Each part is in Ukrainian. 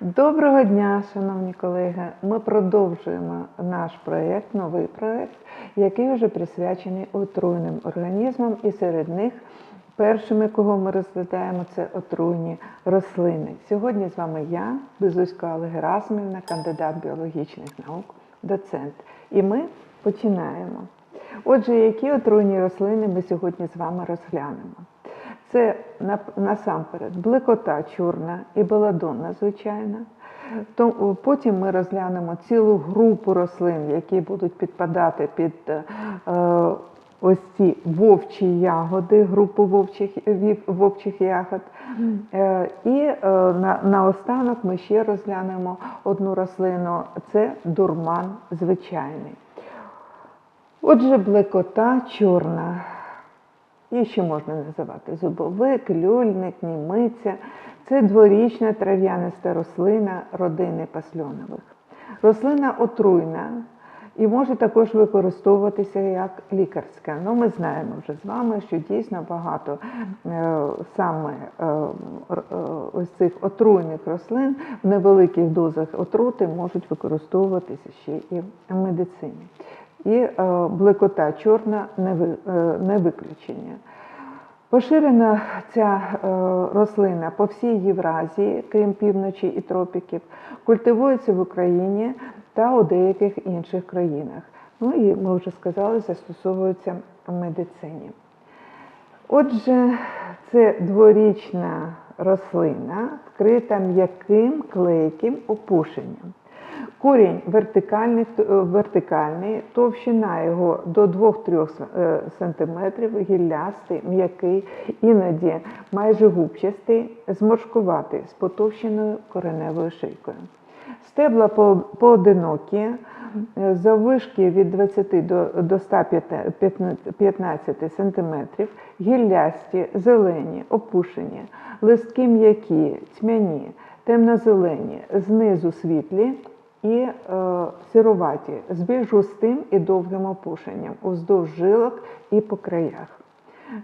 Доброго дня, шановні колеги. Ми продовжуємо наш проєкт, новий проєкт, який вже присвячений отруйним організмам, і серед них першими, кого ми розглядаємо, це отруйні рослини. Сьогодні з вами я, Безуська Олег Герасимівна, кандидат біологічних наук, доцент. І ми починаємо. Отже, які отруйні рослини ми сьогодні з вами розглянемо? Це насамперед блекота чорна і беладонна, звичайно. То- Потім ми розглянемо цілу групу рослин, які будуть підпадати під е, ось ці вовчі ягоди, групу вовчих, вовчих ягод. Е, І е, на, наостанок ми ще розглянемо одну рослину це дурман звичайний. Отже, блекота чорна. Її ще можна називати зубовик, люльник, німиця. Це дворічна трав'яниста рослина родини пасльонових. Рослина отруйна і може також використовуватися як лікарська. Ну, ми знаємо вже з вами, що дійсно багато е, саме е, е, ось цих отруйних рослин в невеликих дозах отрути можуть використовуватися ще і в медицині. І е, блекота чорна е, не виключення. Поширена ця е, рослина по всій Євразії, крім півночі і тропіків, культивується в Україні та у деяких інших країнах. Ну і ми вже сказали, застосовується в медицині. Отже, це дворічна рослина, вкрита м'яким клейким опушенням. Корінь вертикальний, е, вертикальний, товщина його до 2-3 см, гіллястий, м'який, іноді майже губчастий, зморшкуватий з потовщеною кореневою шийкою. Стебла поодинокі, е, заввишки від 20 до, до 115 см, гіллясті, зелені, опушені, листки м'які, тьмяні, темно-зелені, знизу світлі і е, сироваті, з більш густим і довгим опушенням уздовж жилок і по краях.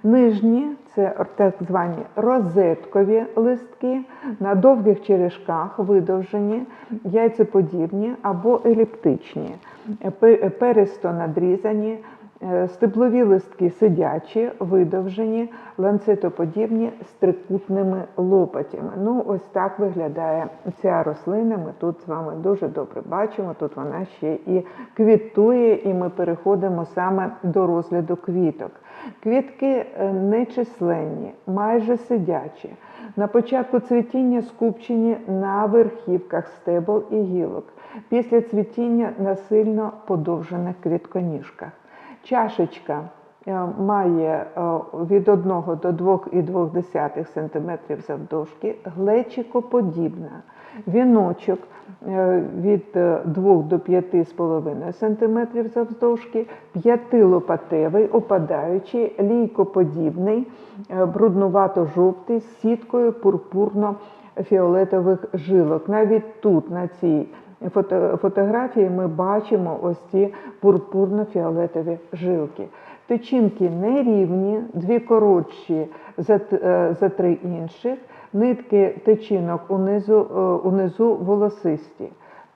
Нижні це так звані розеткові листки на довгих черешках видовжені, яйцеподібні або еліптичні, пересто надрізані, стеблові листки сидячі, видовжені, ланцетоподібні з трикутними лопатями. Ну, ось так виглядає ця рослина. Ми тут з вами дуже добре бачимо. Тут вона ще і квітує, і ми переходимо саме до розгляду квіток. Квітки е, нечисленні, майже сидячі. На початку цвітіння скупчені на верхівках стебл і гілок. Після цвітіння на сильно подовжених квітконіжках. Чашечка е, має е, від 1 до 2,2 см завдовжки, глечикоподібна. Віночок е, від 2 до 5,5 см завдовжки, п'ятилопатевий, опадаючий, лійкоподібний, бруднувато-жовтий з сіткою пурпурно-фіолетових жилок. Навіть тут, на цій фотографії, ми бачимо ось ці пурпурно-фіолетові жилки. Тичинки нерівні, дві коротші за, е, за три інших, нитки тичинок унизу, е, унизу волосисті.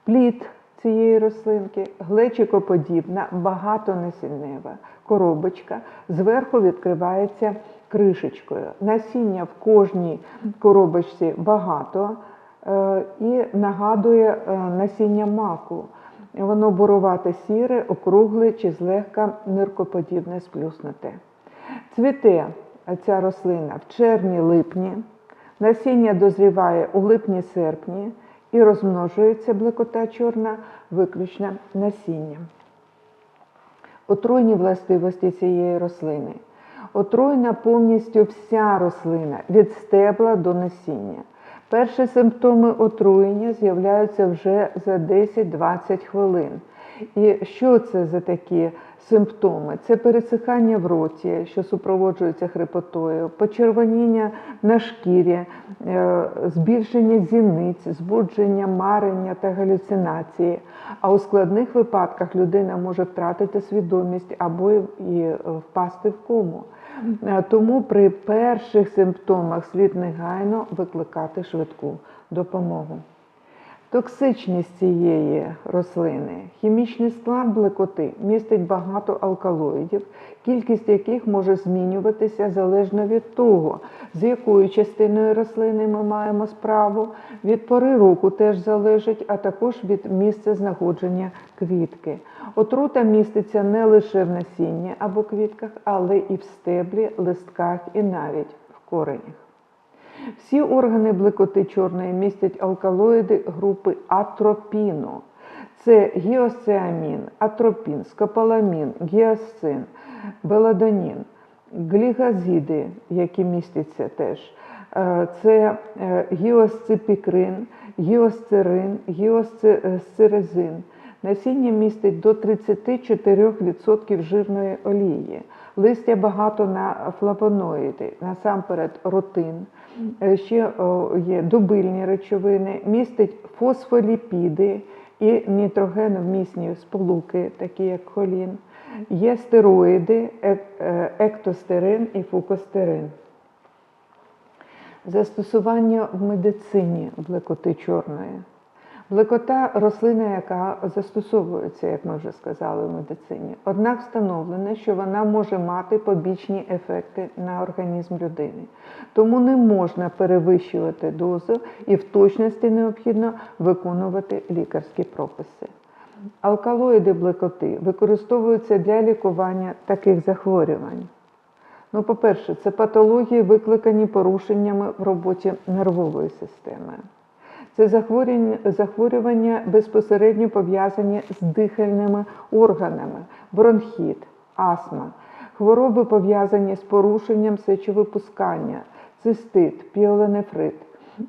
Плід цієї рослинки глечикоподібна, багатонасіннева коробочка, зверху відкривається кришечкою. Насіння в кожній коробочці багато і нагадує е, насіння маку. Воно бурувате сіре, округле чи злегка ниркоподібне сплюснуте. Цвіте ця рослина в червні-липні, насіння дозріває у липні-серпні і розмножується блекота чорна виключно насінням. Отруйні властивості цієї рослини. Отруйна повністю вся рослина від стебла до насіння. Перші симптоми отруєння з'являються вже за 10-20 хвилин. І що це за такі симптоми? Це пересихання в роті, що супроводжується хрипотою, почервоніння на шкірі, е, збільшення зіниць, збудження, марення та галюцинації. А у складних випадках людина може втратити свідомість або і е, впасти в кому. Е, Тому при перших симптомах слід негайно викликати швидку допомогу. Токсичність цієї рослини. Хімічний склад блекоти містить багато алкалоїдів, кількість яких може змінюватися залежно від того, з якою частиною рослини ми маємо справу, від пори року теж залежить, а також від місця знаходження квітки. Отрута міститься не лише в насінні або квітках, але і в стеблі, листках і навіть в коренях. Всі органи блекоти чорної містять алкалоїди групи атропіну. Це гіосеамін, атропін, скополамін, гіасцин, беладонін, глігазіди, які містяться теж. Е, Це е, гіосципікрин, гіосцерин, гіосцерезин. Насіння містить до 34% жирної олії. Листя багато на флавоноїди, насамперед ротин. Е, Ще є дубильні речовини, містить фосфоліпіди і нітрогеновмісні сполуки, такі як холін. Є стероїди, е, ектостерин і фукостерин. Застосування в медицині блекоти чорної. Блекота рослина, яка застосовується, як ми вже сказали, в медицині. Однак встановлено, що вона може мати побічні ефекти на організм людини. Тому не можна перевищувати дозу і в точності необхідно виконувати лікарські прописи. Алкалоїди блекоти використовуються для лікування таких захворювань. Ну, по-перше, це патології, викликані порушеннями в роботі нервової системи. Це захворювання, безпосередньо пов'язані з дихальними органами, бронхіт, астма, хвороби пов'язані з порушенням сечовипускання, цистит, піоленефрит,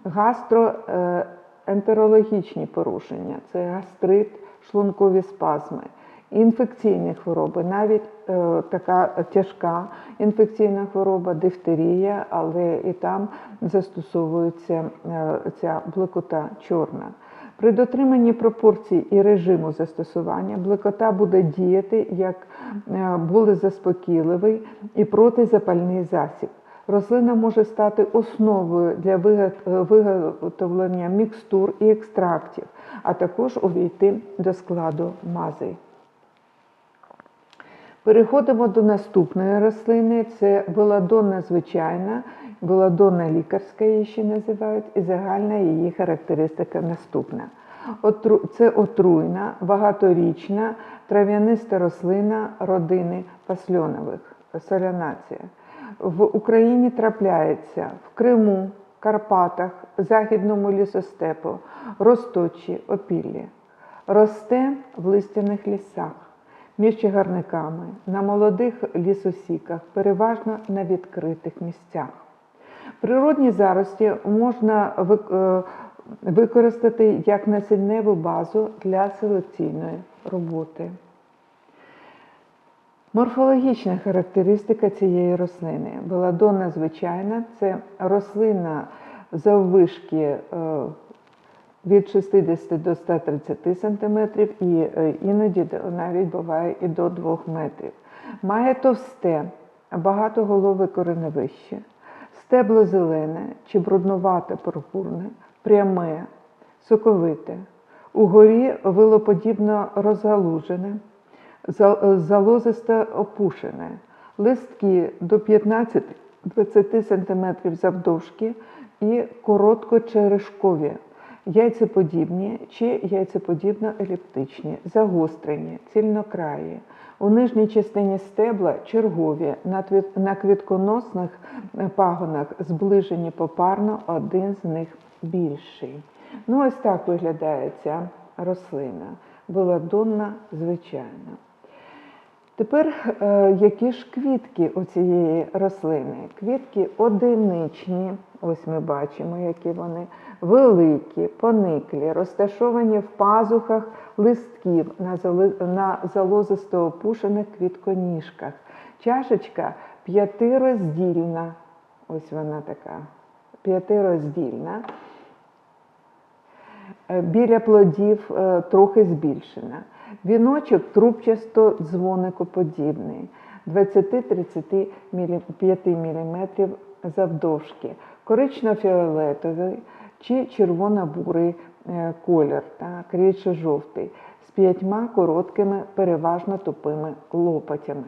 гастроентерологічні порушення, це гастрит, шлункові спазми, інфекційні хвороби, навіть е, така тяжка інфекційна хвороба, дифтерія, але і там застосовується е, ця блекота чорна. При дотриманні пропорцій і режиму застосування блекота буде діяти як е, болезаспокійливий і протизапальний засіб. Рослина може стати основою для виготовлення мікстур і екстрактів, а також увійти до складу мазей. Переходимо до наступної рослини. Це беладонна звичайна, беладонна лікарська її ще називають, і загальна її характеристика наступна. Це отруйна, багаторічна, трав'яниста рослина родини пасльонових, солянація. В Україні трапляється в Криму, Карпатах, Західному лісостепу, Росточі, Опіллі. Росте в листяних лісах між чагарниками, на молодих лісосіках, переважно на відкритих місцях. Природні зарості можна е, використати як насінневу базу для селекційної роботи. Морфологічна характеристика цієї рослини. Беладонна звичайна це рослина заввишки е, від 60 до 130 см і е, іноді навіть буває і до 2 метрів. Має товсте, багатоголове кореневище, стебло зелене чи бруднувате пурпурне, пряме, соковите, угорі вилоподібно розгалужене, за- залозисте опушене, листки до 15-20 см завдовжки і короткочерешкові, яйцеподібні чи яйцеподібно-еліптичні, загострені, цільнокраї. У нижній частині стебла чергові, на квітконосних пагонах зближені попарно, один з них більший. Ну, ось так виглядає ця рослина. Беладонна звичайна. Тепер е, які ж квітки у цієї рослини? Квітки одиничні, ось ми бачимо, які вони великі, пониклі, розташовані в пазухах листків на, залозисто опушених квітконіжках. Чашечка п'ятироздільна, ось вона така, п'ятироздільна. Е, Біля плодів е, трохи збільшена. Віночок трубчасто дзвоникоподібний, 20-35 мм завдовжки, корично-фіолетовий чи червоно-бурий е, колір, так, рідше жовтий, з п'ятьма короткими, переважно тупими лопатями.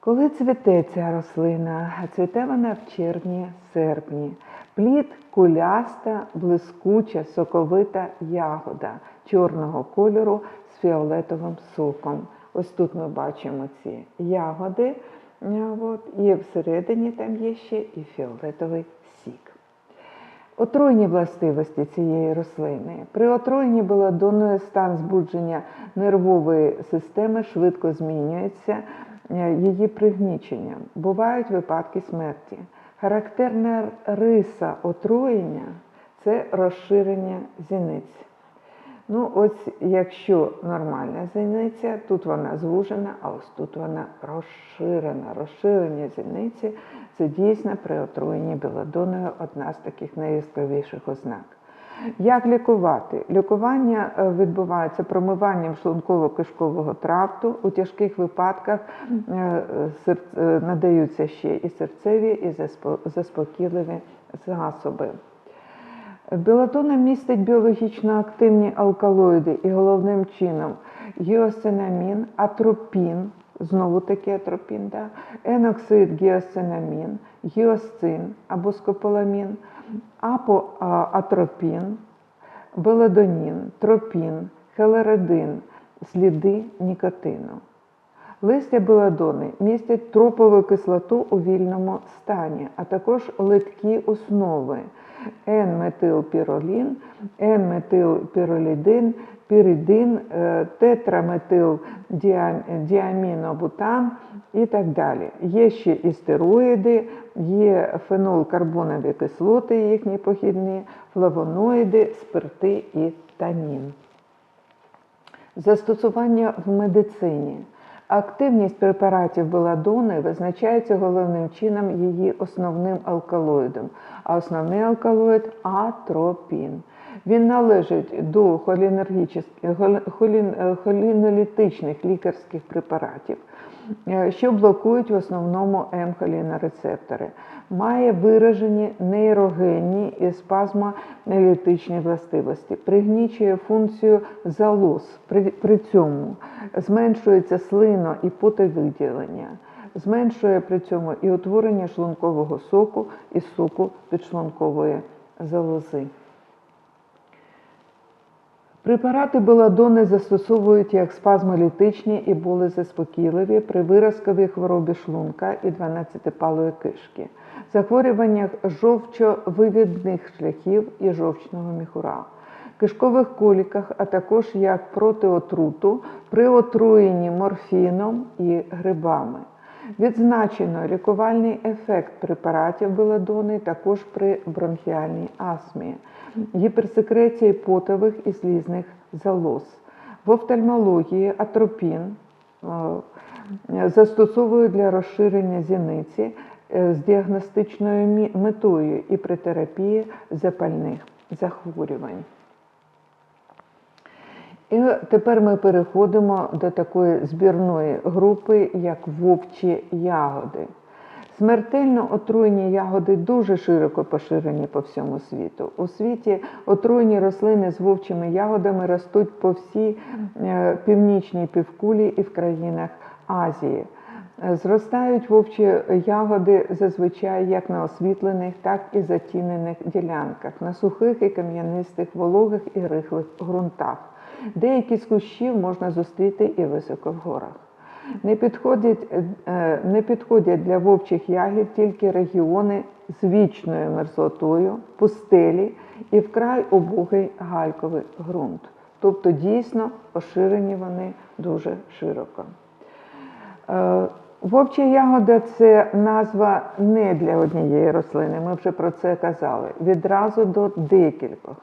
Коли цвіте ця рослина, цвіте вона в червні-серпні. Плід куляста, блискуча, соковита ягода чорного кольору з фіолетовим соком. Ось тут ми бачимо ці ягоди, е, от, і всередині там є ще і фіолетовий сік. Отруйні властивості цієї рослини. При отруєнні беладонною стан збудження нервової системи швидко змінюється е, її пригніченням. Бувають випадки смерті. Характерна риса отруєння це розширення зіниць. Ну, ось якщо нормальна зіниця, тут вона звужена, а ось тут вона розширена. Розширення зіниці це дійсно при отруєнні білодоною одна з таких найяскравіших ознак. Як лікувати? Лікування е, відбувається промиванням шлунково-кишкового тракту. У тяжких випадках е, е, надаються ще і серцеві, і заспокійливі засоби. Белатона містить біологічно активні алкалоїди і головним чином гіосинамін, атропін, знову таки атропін, да? еноксид гіосинамін, гіосцин або скополамін, апоатропін, беладонін, тропін, хелередин, сліди нікотину. Листя беладони містять тропову кислоту у вільному стані, а також литкі основи N-метилпіролін, N-метилпіролідин, піридин, е, тетраметилдіамінобутан і так далі. Є ще і стероїди, є фенолкарбонові кислоти, їхні похідні, флавоноїди, спирти і танін. Застосування в медицині. Активність препаратів беладони визначається головним чином її основним алкалоїдом, а основний алкалоїд атропін. Він належить до холінолітичних лікарських препаратів, що блокують в основному М-холінорецептори. Має виражені нейрогенні і спазмолітичні властивості, пригнічує функцію залоз. При, при цьому зменшується слино і потовиділення, зменшує при цьому і утворення шлункового соку і соку підшлункової залози. Препарати беладони застосовують як спазмолітичні і болезаспокійливі при виразковій хворобі шлунка і 12-палої кишки, захворюваннях жовчовивідних шляхів і жовчного міхура, кишкових коліках, а також як протиотруту при отруєнні морфіном і грибами. Відзначено лікувальний ефект препаратів беладони також при бронхіальній астмі, гіперсекреції потових і слізних залоз. В офтальмології атропін е, застосовують для розширення зіниці е, з діагностичною метою і при терапії запальних захворювань. І тепер ми переходимо до такої збірної групи, як вовчі ягоди. Смертельно отруєні ягоди дуже широко поширені по всьому світу. У світі отруєні рослини з вовчими ягодами ростуть по всій е, північній півкулі і в країнах Азії. Е, Зростають вовчі ягоди зазвичай як на освітлених, так і затінених ділянках, на сухих і кам'янистих, вологих і рихлих ґрунтах. Деякі з кущів можна зустріти і високо в горах. Не підходять, е, не підходять для вовчих ягід тільки регіони з вічною мерзлотою, пустелі і вкрай убогий гальковий ґрунт. Тобто дійсно поширені вони дуже широко. Е, Вовча ягода це назва не для однієї рослини. Ми вже про це казали. Відразу до декількох.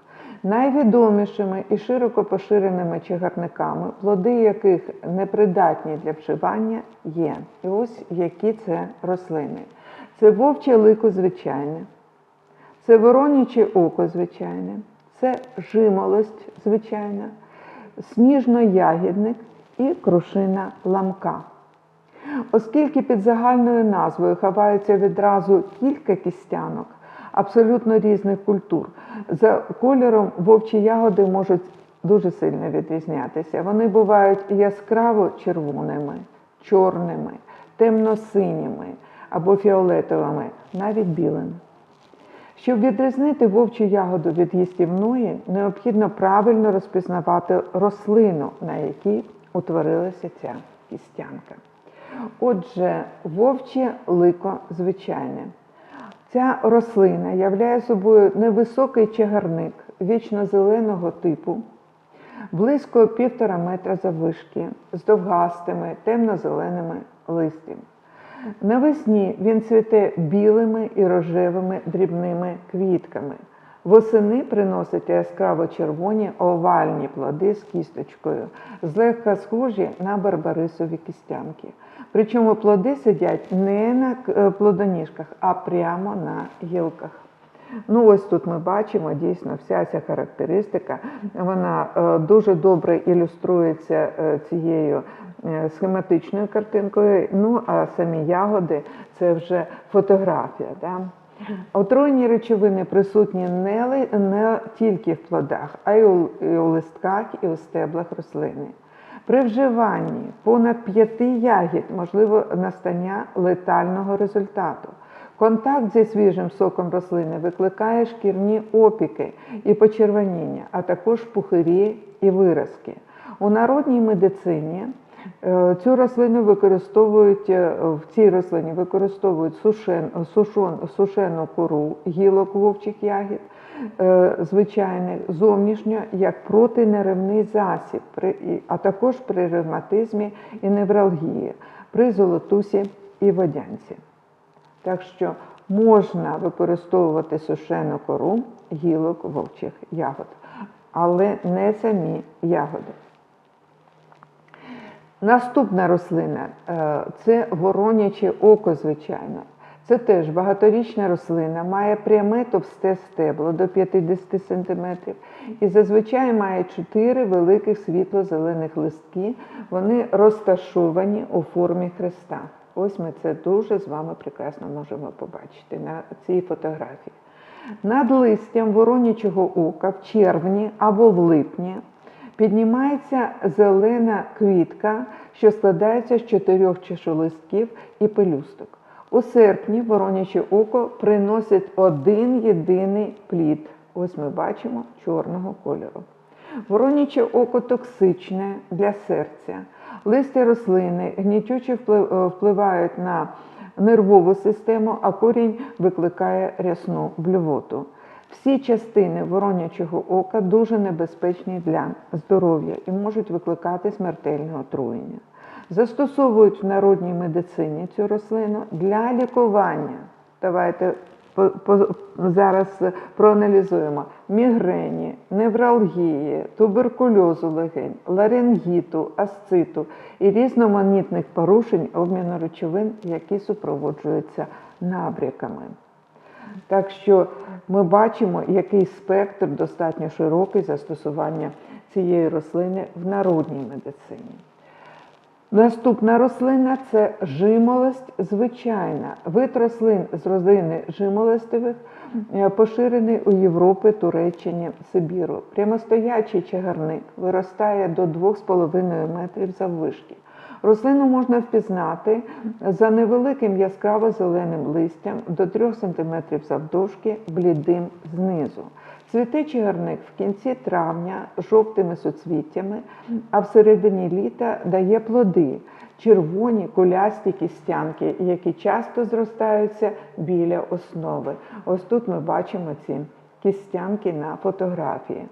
Найвідомішими і широко поширеними чагарниками, плоди яких непридатні для вживання, є. І ось які це рослини. Це вовче лико звичайне, це вороняче око звичайне, це жимолость звичайна, сніжно-ягідник і крушина ламка. Оскільки під загальною назвою ховаються відразу кілька кістянок, абсолютно різних культур. За кольором вовчі ягоди можуть дуже сильно відрізнятися. Вони бувають яскраво червоними, чорними, темно-синіми або фіолетовими, навіть білими. Щоб відрізнити вовчу ягоду від їстівної, необхідно правильно розпізнавати рослину, на якій утворилася ця кістянка. Отже, вовче лико звичайне. Ця рослина являє собою невисокий чагарник вічно-зеленого типу, близько півтора метра заввишки, з довгастими темно-зеленими листями. Навесні він цвіте білими і рожевими дрібними квітками. Восени приносить яскраво червоні овальні плоди з кісточкою, злегка схожі на барбарисові кістянки. Причому плоди сидять не на е, плодоніжках, а прямо на гілках. Ну, ось тут ми бачимо дійсно вся ця характеристика. Вона е, дуже добре ілюструється е, цією схематичною картинкою. Ну, а самі ягоди це вже фотографія. Да? Отруйні речовини присутні не, не тільки в плодах, а й у, і у листках і у стеблах рослини. При вживанні понад п'яти ягід можливо настання летального результату. Контакт зі свіжим соком рослини викликає шкірні опіки і почервоніння, а також пухирі і виразки. У народній медицині е, цю рослину використовують е, в цій рослині використовують сушен, сушон, сушену кору гілок вовчих ягід, звичайних зовнішньо як протинеревний засіб, а також при ревматизмі і невралгії, при золотусі і водянці. Так що можна використовувати сушену кору гілок вовчих ягод, але не самі ягоди. Наступна рослина е, це вороняче око, звичайно. Це теж багаторічна рослина, має пряме товсте стебло до 50 см і зазвичай має чотири великих світло-зелених листки. Вони розташовані у формі хреста. Ось ми це дуже з вами прекрасно можемо побачити на цій фотографії. Над листям воронячого ока в червні або в липні піднімається зелена квітка, що складається з чотирьох чешолистків і пелюсток. У серпні вороняче око приносить один єдиний плід. Ось ми бачимо чорного кольору. Вороняче око токсичне для серця. Листя рослини гнітюче е, впливають на нервову систему, а корінь викликає рясну блювоту. Всі частини воронячого ока дуже небезпечні для здоров'я і можуть викликати смертельне отруєння. Застосовують в народній медицині цю рослину для лікування. Давайте зараз проаналізуємо мігрені, невралгії, туберкульозу легень, ларингіту, асциту і різноманітних порушень обміну речовин, які супроводжуються набряками. Так що ми бачимо, який спектр достатньо широкий застосування цієї рослини в народній медицині. Наступна рослина це жимолость звичайна. Вид рослин з родини жимолостивих е, поширений у Європі, Туреччині, Сибіру. Прямостоячий чагарник виростає до 2,5 метрів заввишки. Рослину можна впізнати за невеликим яскраво-зеленим листям до 3 см завдовжки, блідим знизу. Цвіте чагарник в кінці травня жовтими суцвіттями, а в середині літа дає плоди червоні кулясті кістянки, які часто зростаються біля основи. Ось тут ми бачимо ці кістянки на фотографії.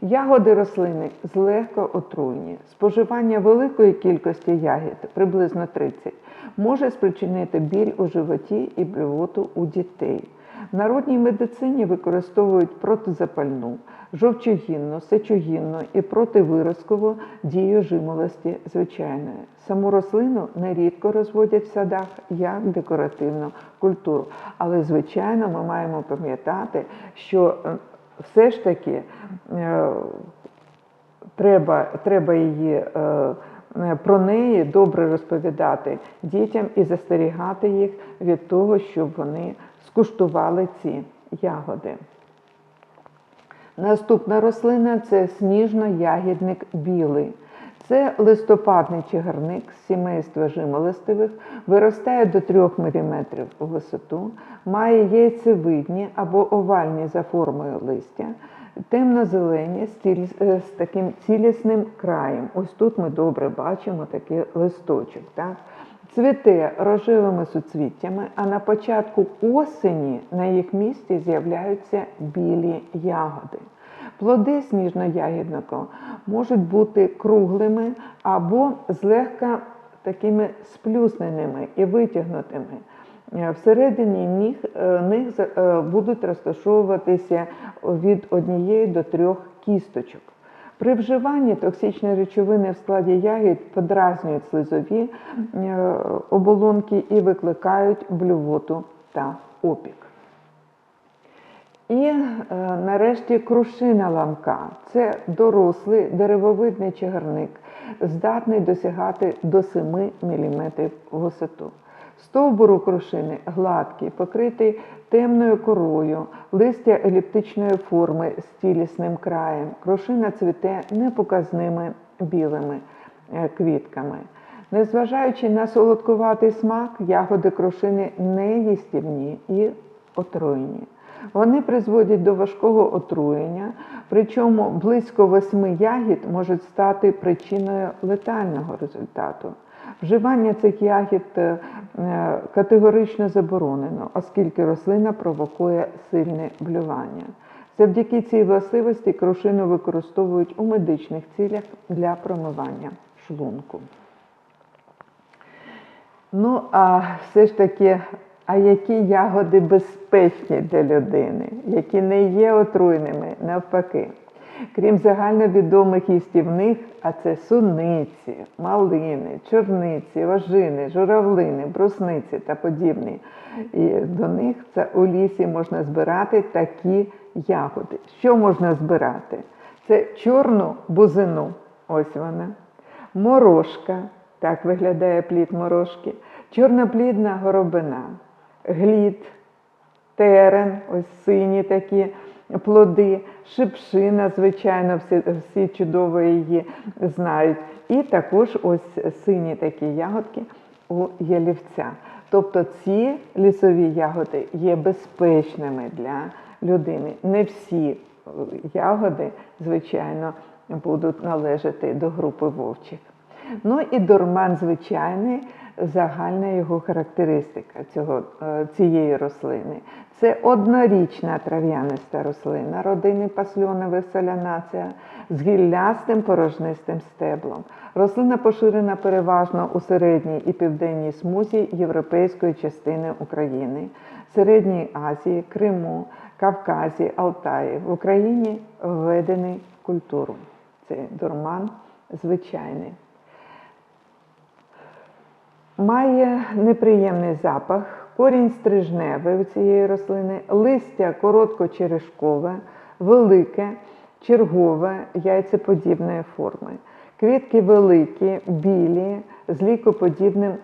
Ягоди рослини злегка отруйні. Споживання великої кількості ягід, приблизно 30, може спричинити біль у животі і блювоту у дітей. В народній медицині використовують протизапальну, жовчогінну, сечогінну і противиразкову дію жимолості звичайної. Саму рослину нерідко розводять в садах як декоративну культуру. Але, звичайно, ми маємо пам'ятати, що е, все ж таки е, треба, треба її. е, е, Про неї добре розповідати дітям і застерігати їх від того, щоб вони скуштували ці ягоди. Наступна рослина це сніжно-ягідник білий. Це листопадний чагарник з сімейства жимолостивих, виростає до 3 мм у висоту, має яйцевидні або овальні за формою листя, темно-зелені е, з таким цілісним краєм. Ось тут ми добре бачимо такий листочок. Так? Цвіте рожевими суцвіттями, а на початку осені на їх місці з'являються білі ягоди. Плоди сніжно-ягідника можуть бути круглими або злегка такими сплюсненими і витягнутими. Е, Всередині них, е, них за- е, будуть розташовуватися від однієї до трьох кісточок. При вживанні токсичні речовини в складі ягід подразнюють слизові е, оболонки і викликають блювоту та опік. І е, нарешті крушина ламка це дорослий деревовидний чагарник, здатний досягати до 7 мм висоту. Стовбур крушини гладкий, покритий темною корою, листя еліптичної форми з цілісним краєм. Крушина цвіте непоказними білими е, квітками. Незважаючи на солодкуватий смак, ягоди крушини не їстівні і отруйні. Вони призводять до важкого отруєння, причому близько восьми ягід можуть стати причиною летального результату. Вживання цих ягід е, е, категорично заборонено, оскільки рослина провокує сильне блювання. Завдяки цій властивості крушину використовують у медичних цілях для промивання шлунку. Ну, а все ж таки, а які ягоди безпечні для людини, які не є отруйними, навпаки. Крім загальновідомих їстівних, а це суниці, малини, чорниці, ожини, журавлини, брусниці та подібні. І до них це у лісі можна збирати такі ягоди. Що можна збирати? Це чорну бузину, ось вона, морошка, так виглядає плід морошки, чорноплідна горобина, глід, терен, ось сині такі плоди, шипшина, звичайно, всі, всі чудово її знають. І також ось сині такі ягодки у ялівця. Тобто ці лісові ягоди є безпечними для людини. Не всі е, ягоди, звичайно, будуть належати до групи вовчих. Ну і дурман звичайний, загальна його характеристика цього, е, цієї рослини. Це однорічна трав'яниста рослина родини пасльонових солянація з гіллястим порожнистим стеблом. Рослина поширена переважно у середній і південній смузі європейської частини України, Середній Азії, Криму, Кавказі, Алтаї. В Україні введений в культуру. Це дурман звичайний. Має неприємний запах, корінь стрижневий у цієї рослини, листя короткочерешкове, велике, чергове, яйцеподібної форми. Квітки великі, білі, з лікоподібним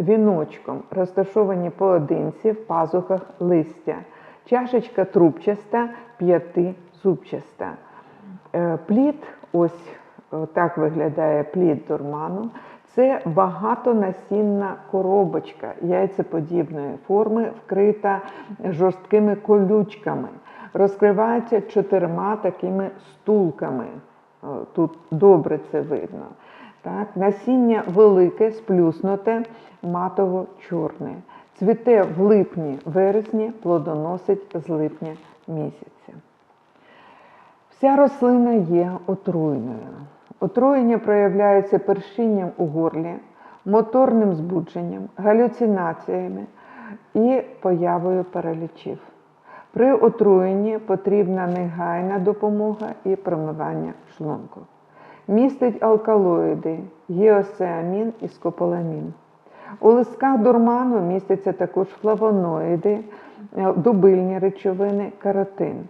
віночком, розташовані поодинці в пазухах листя. Чашечка трубчаста, п'ятизубчаста. Е, Плід, ось так виглядає плід дурману. Це багатонасінна коробочка яйцеподібної форми, вкрита жорсткими колючками. Розкривається чотирма такими стулками. Тут добре це видно. Так? Насіння велике, сплюснуте, матово-чорне. Цвіте в липні-вересні, плодоносить з липня місяця. Вся рослина є отруйною. Отруєння проявляється першінням у горлі, моторним збудженням, галюцинаціями і появою паралічів. При отруєнні потрібна негайна допомога і промивання шлунку. Містить алкалоїди, гіосеамін і скополамін. У листках дурману містяться також флавоноїди, е, дубильні речовини, каротин.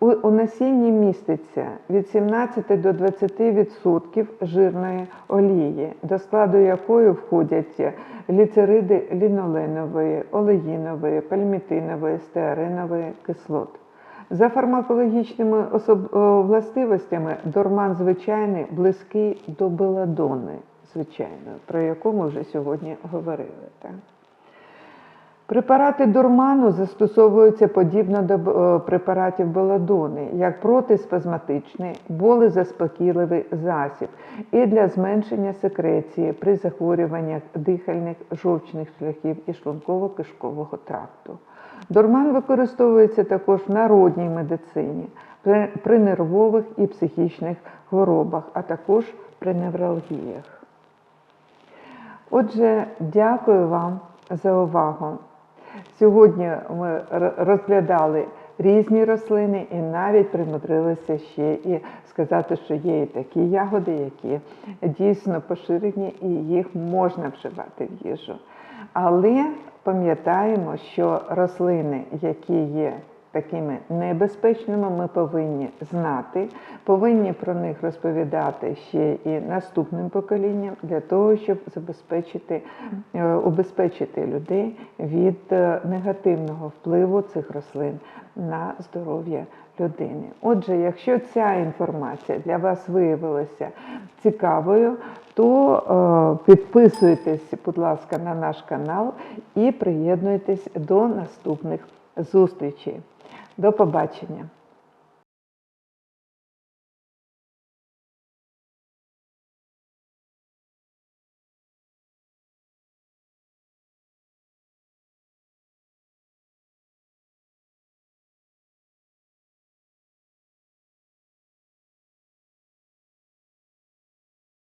У, насінні міститься від 17 до 20% жирної олії, до складу якої входять ліцериди ліноленової, олеїнової, пальмітинової, стеаринової кислот. За фармакологічними властивостями дорман звичайний близький до беладони, звичайно, про яку ми вже сьогодні говорили. Так? Препарати дурману застосовуються подібно до е, препаратів беладони, як протиспазматичний, болезаспокійливий засіб і для зменшення секреції при захворюваннях дихальних, жовчних шляхів і шлунково-кишкового тракту. Дурман використовується також в народній медицині при нервових і психічних хворобах, а також при невралгіях. Отже, дякую вам за увагу. Сьогодні ми розглядали різні рослини і навіть примудрилися ще і сказати, що є і такі ягоди, які дійсно поширені і їх можна вживати в їжу. Але пам'ятаємо, що рослини, які є такими небезпечними, ми повинні знати, повинні про них розповідати ще і наступним поколінням для того, щоб забезпечити, е, убезпечити людей від е, негативного впливу цих рослин на здоров'я людини. Отже, якщо ця інформація для вас виявилася цікавою, то е, підписуйтесь, будь ласка, на наш канал і приєднуйтесь до наступних зустрічей. До побачення!